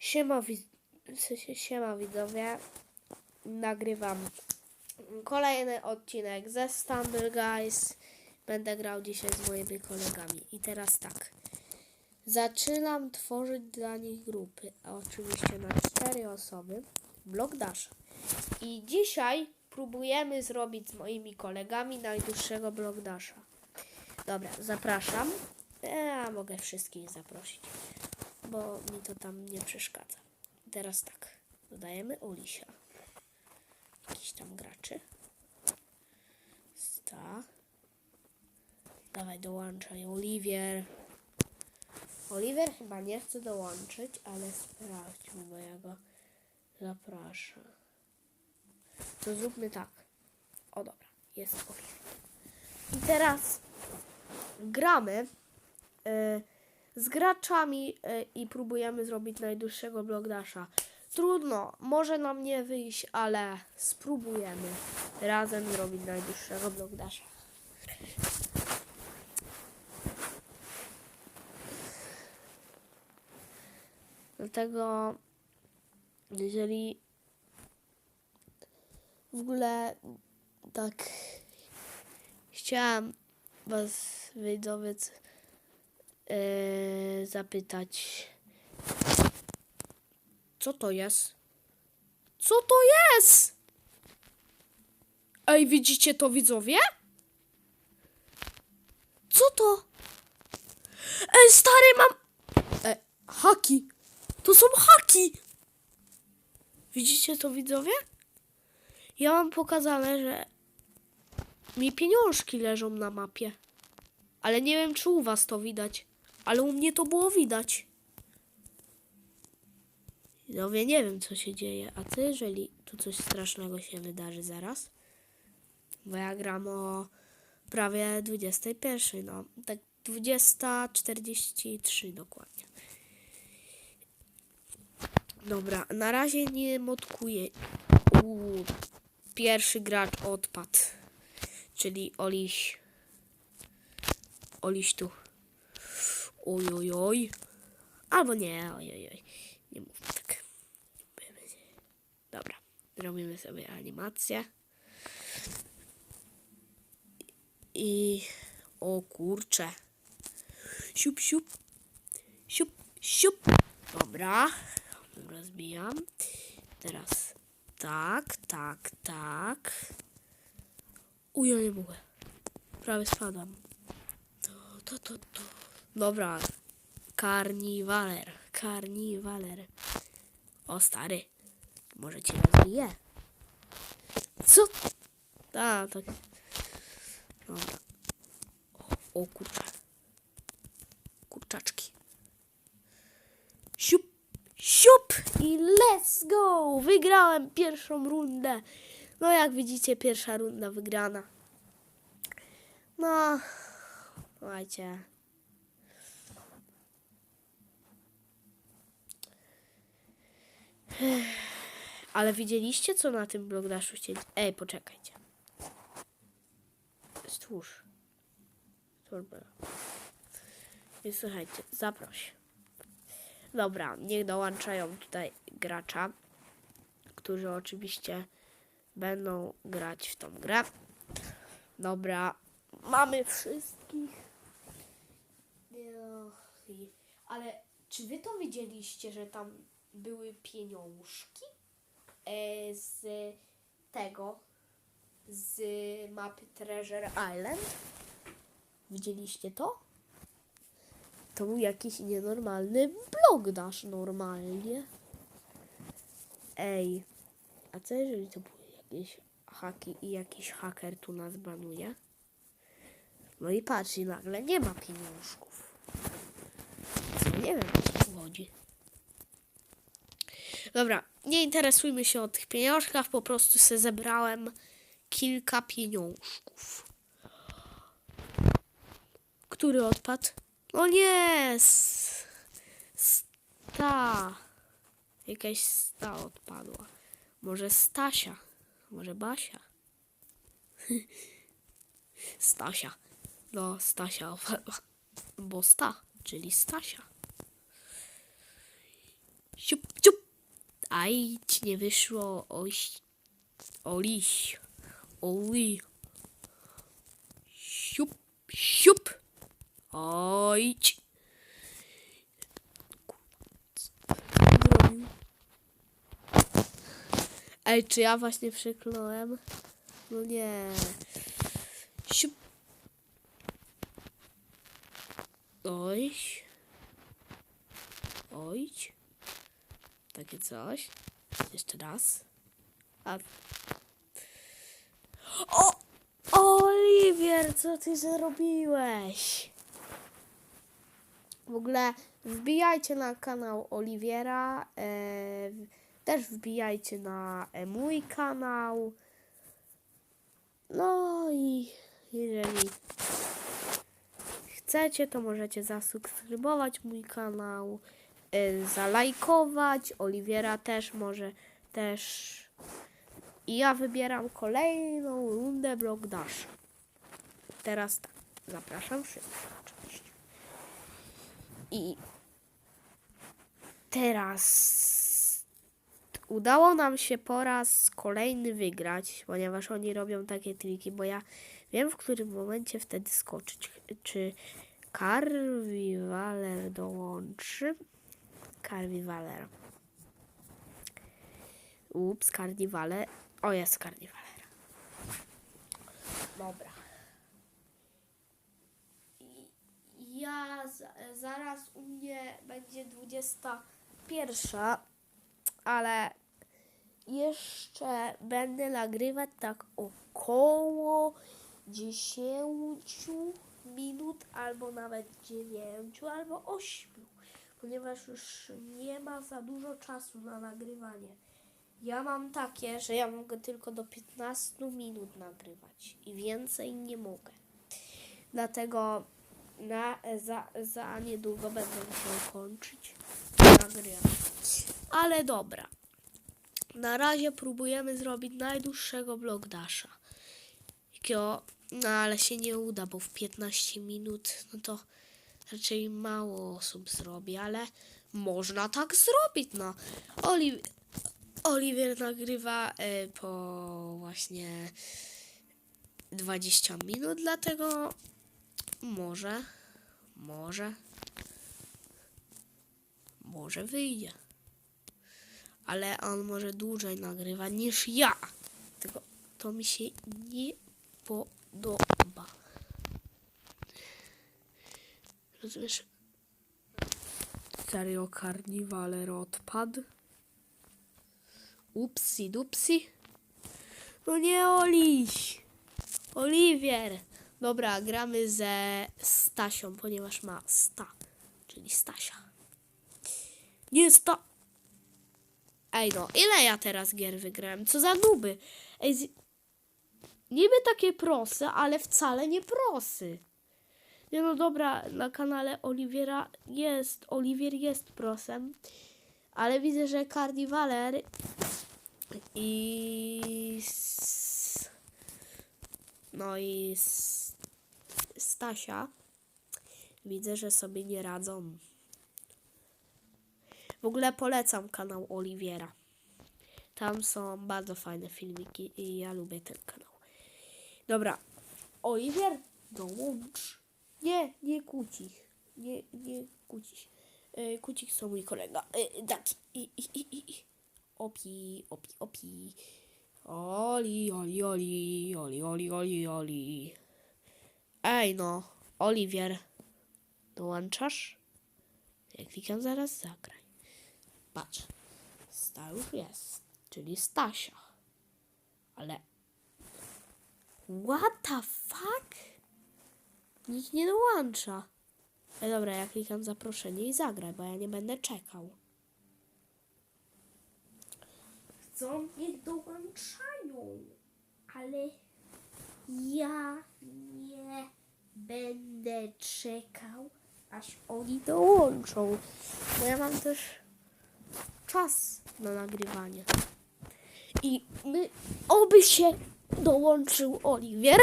Siema, wi- w sensie, siema widzowie. Nagrywam kolejny odcinek ze Stumble Guys. Będę grał dzisiaj z moimi kolegami. I teraz tak. Zaczynam tworzyć dla nich grupy. Oczywiście na cztery osoby. Blok Dash. I dzisiaj próbujemy zrobić z moimi kolegami najdłuższego Blok Dasha. Dobra, zapraszam. Ja mogę wszystkich zaprosić bo mi to tam nie przeszkadza. Teraz tak, dodajemy Ulisia. Jakiś tam graczy. Sta. Dawaj, dołączaj. Oliwier. Oliwier chyba nie chce dołączyć, ale sprawdźmy, bo ja go zapraszam. To zróbmy tak. O dobra, jest Oliwier. I teraz gramy. y, z graczami y, i próbujemy zrobić najdłuższego blogdasza. Trudno, może nam nie wyjść, ale spróbujemy razem zrobić najdłuższego blogdasza. Dlatego, jeżeli w ogóle tak chciałam was widzowie e, zapytać. Co to jest? Co to jest? Ej, widzicie to widzowie? Co to? Ej, stary, mam... E, haki. To są haki. Widzicie to widzowie? Ja mam pokazane, że mi pieniążki leżą na mapie. Ale nie wiem, czy u was to widać. Ale u mnie to było widać. Widzowie, nie wiem, co się dzieje. A co jeżeli tu coś strasznego się wydarzy zaraz? Bo ja gram o prawie 21, no. Tak 20.43 dokładnie. Dobra, na razie nie motkuję. Uuu, pierwszy gracz odpadł. Czyli Oliś. Oliś tu. Oj, oj. Albo nie, oj, oj. Nie mówmy tak. Dobra, zrobimy sobie animację. I... O kurcze. Siup, siup. Siup, siup. Dobra. Rozbijam. Teraz tak, tak, tak. Uj, ja nie mogę. Prawie spadam. To, to, to, to. Dobra. Karniwaler. Karniwaler. O, stary. Może cię rozbije. Co? A, tak. Dobra. O, o kurczę. Kurczaczki. Siup, siup i let's go! Wygrałem pierwszą rundę. No jak widzicie, pierwsza runda wygrana. No, słuchajcie. Ale widzieliście, co na tym blogdaszu się... Ej, poczekajcie. Stwórz. Blog. I słuchajcie, zaproś. Dobra, niech dołączają tutaj gracza, którzy oczywiście będą grać w tą grę. Dobra, mamy wszystkich. Ale czy wy to widzieliście, że tam były pieniążki z tego, z mapy Treasure Island? Widzieliście to? To był jakiś nienormalny blog dasz normalnie. Ej, a co jeżeli to były jakieś haki i jakiś haker tu nas banuje? No i patrz, i nagle nie ma pieniążków. Co nie wiem, o co chodzi. Dobra, nie interesujmy się o tych pieniążkach, po prostu se zebrałem kilka pieniążków. Który odpadł? No nie! Sta. Jakaś sta odpadła. Może Stasia. Może Basia. Stasia. No, Stasia opadła. Bo sta, czyli Stasia. Siup, siup. Aj, nie wyszło. Oś. Oliś. Oli. Siup, siup. Oj. Ej, czy ja właśnie przykląłem? No nie. Siup. Oj. Oj. Takie coś. Jeszcze raz. A. O! Oliwier, co ty zrobiłeś? W ogóle wbijajcie na kanał Oliwiera. E, też wbijajcie na e, mój kanał. No i jeżeli chcecie, to możecie zasubskrybować mój kanał, zalajkować. Oliwiera też może też. I ja wybieram kolejną rundę Block Dash. Teraz tak, zapraszam wszystkich oczywiście. I teraz udało nam się po raz kolejny wygrać, ponieważ oni robią takie triki, bo ja wiem w którym momencie wtedy skoczyć. Czy Carvivaler dołączy? Carvivaler. Ups, Carnivaler. O, jest Carnivaler. Dobra. Ja za, zaraz u mnie będzie 21, ale jeszcze będę nagrywać tak około 10 minut, albo nawet 9, albo 8, ponieważ już nie ma za dużo czasu na nagrywanie. Ja mam takie, że ja mogę tylko do 15 minut nagrywać i więcej nie mogę. Dlatego na, za, za niedługo będę musiał kończyć nagrywać. Ale dobra. Na razie próbujemy zrobić najdłuższego blog Dasha. Jakiego, no ale się nie uda, bo w 15 minut, no to raczej mało osób zrobi, ale można tak zrobić, no. Oli Oliwier nagrywa e, po właśnie 20 minut, dlatego może, może, może wyjdzie. Ale on może dłużej nagrywa niż ja. Tylko to mi się nie podoba. Rozumiesz? Serio, karniwaler odpadł? Upsi dupsi. No nie Oliś. Oliwier. Dobra, gramy ze Stasią, ponieważ ma sta, czyli Stasia. Nie sta. Ej no, ile ja teraz gier wygrałem? Co za nuby? Ej, z... niby takie prosy, ale wcale nie prosy. Nie no dobra, na kanale Oliwiera jest, Oliwier jest prosem, ale widzę, że Carnivaler i no i Stasia widzę, że sobie nie radzą. W ogóle polecam kanał Oliwiera. Tam są bardzo fajne filmiki i ja lubię ten kanał. Dobra, Oliwier, dołącz. Nie, nie Kucich. Nie, nie Kucich. E, Kucik to mój kolega. E, taki. I, i, i, i. Opi, opi, opi. Oli, oli, oli, oli, oli, oli, oli. Ej no, Oliwier, dołączasz? Jak klikam zaraz zagraj. Patrz, sta już jest, czyli Stasia. Ale... What the fuck? Nikt nie dołącza. Ej, dobra, ja klikam zaproszenie i zagraj, bo ja nie będę czekał. Chcą, niech dołączają, ale ja nie będę czekał, aż oni dołączą. Bo ja mam też czas na nagrywanie. I my, oby się dołączył Oliwier,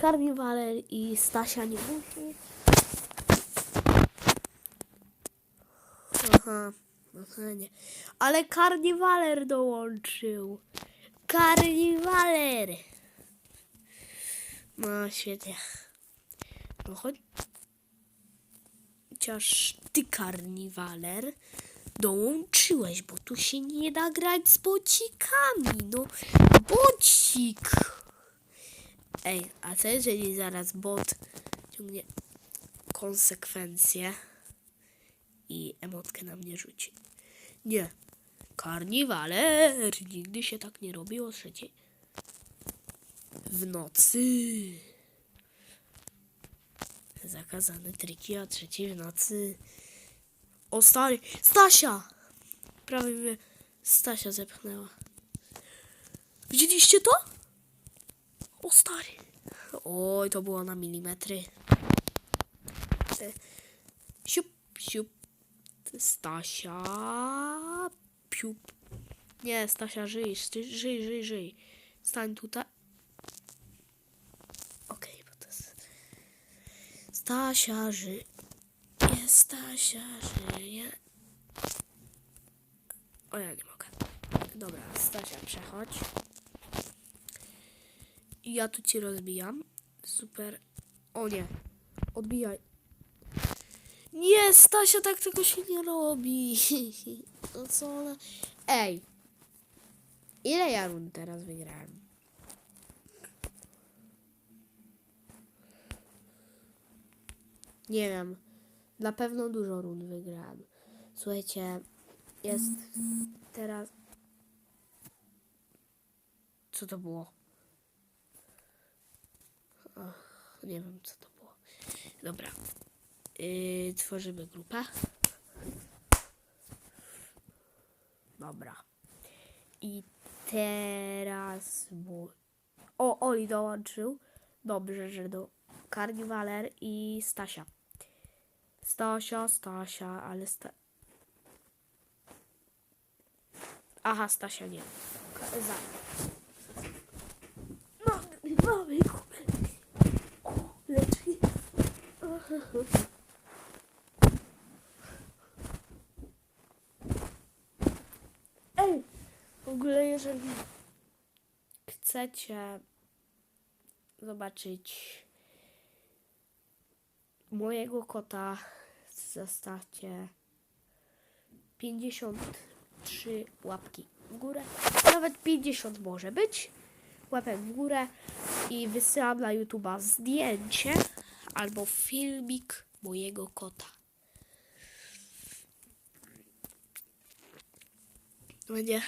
Karniwaler i Stasia nie musi. Aha. Aha, nie. Ale karniwaler dołączył. Karniwaler. No, świetnie. No chodź. Chociaż ty, karniwaler, dołączyłeś, bo tu się nie da grać z bocikami. No, bocik. Ej, a co jeżeli zaraz bot ciągnie konsekwencje i emotkę na mnie rzuci? Nie. Karniwaler! Nigdy się tak nie robiło trzeciej. W nocy. Zakazane triki o trzeciej w nocy. O stary! Stasia! Prawie mnie Stasia zepchnęła. Widzieliście to? O stary! Oj, to było na milimetry. Siup, siup. Stasia. Piup. Nie, Stasia, żyj, żyj, żyj, żyj. Stań tutaj. Okej, bo to jest... Stasia żyje. Stasia żyje. O, ja nie mogę. Dobra, Stasia, przechodź. Ja tu ci rozbijam. Super. O nie. Odbijaj. Nie, Stasia, tak tego się nie robi. No co ona... Ej. Ile ja rund teraz wygrałem? Nie wiem. Na pewno dużo rund wygrałem. Słuchajcie, jest teraz... Co to było? Nie wiem, co to było. Dobra. Yy, tworzymy grupę. Dobra. I teraz... Bo... O, Oli dołączył. Dobrze, że do Karniwaler i Stasia. Stasia, Stasia, ale sta... Aha, Stasia nie. Za. Mamy, mamy, Ej! W ogóle jeżeli chcecie zobaczyć mojego kota, zostawcie 53 łapki w górę. Nawet 50 może być. Łapek w górę i wysyłam na YouTube'a zdjęcie albo filmik mojego kota. Będzie.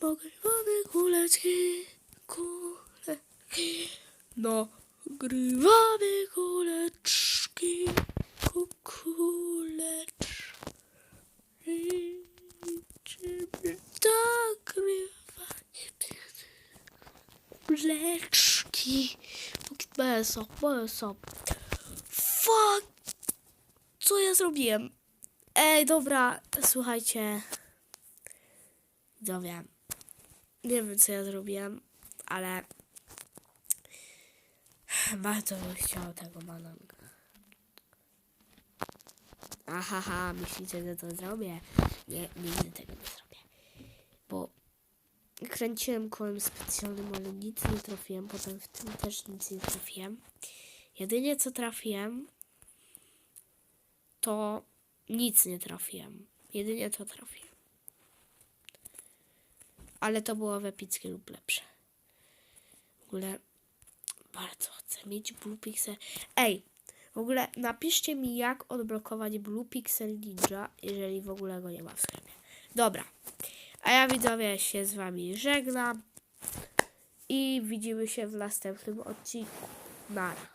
Nagrywamy kuleczki, kuleczki. Nagrywamy kuleczki, ku- kuleczki. Żeby nagrywać kuleczki. Póki Beso, beso. Fuck! Co ja zrobiłem? Ej, dobra, słuchajcie. Widzowie. Nie wiem, co ja zrobiłem, ale bardzo bym chciał tego bananka. Ahaha, myślicie, że to zrobię? Nie, nigdy tego nie kręciłem kołem specjalnym, ale nic nie trafiłem. Potem w tym też nic nie trafiłem. Jedynie co trafiłem, to nic nie trafiłem. Jedynie to trafiłem. Ale to było w epickie lub lepsze. W ogóle bardzo chcę mieć Blue Pixel. Ej, w ogóle napiszcie mi, jak odblokować Blue Pixel Ninja, jeżeli w ogóle go nie ma w sklepie. Dobra. A ja widzowie się z wami żegnam. I widzimy się w następnym odcinku. Nara.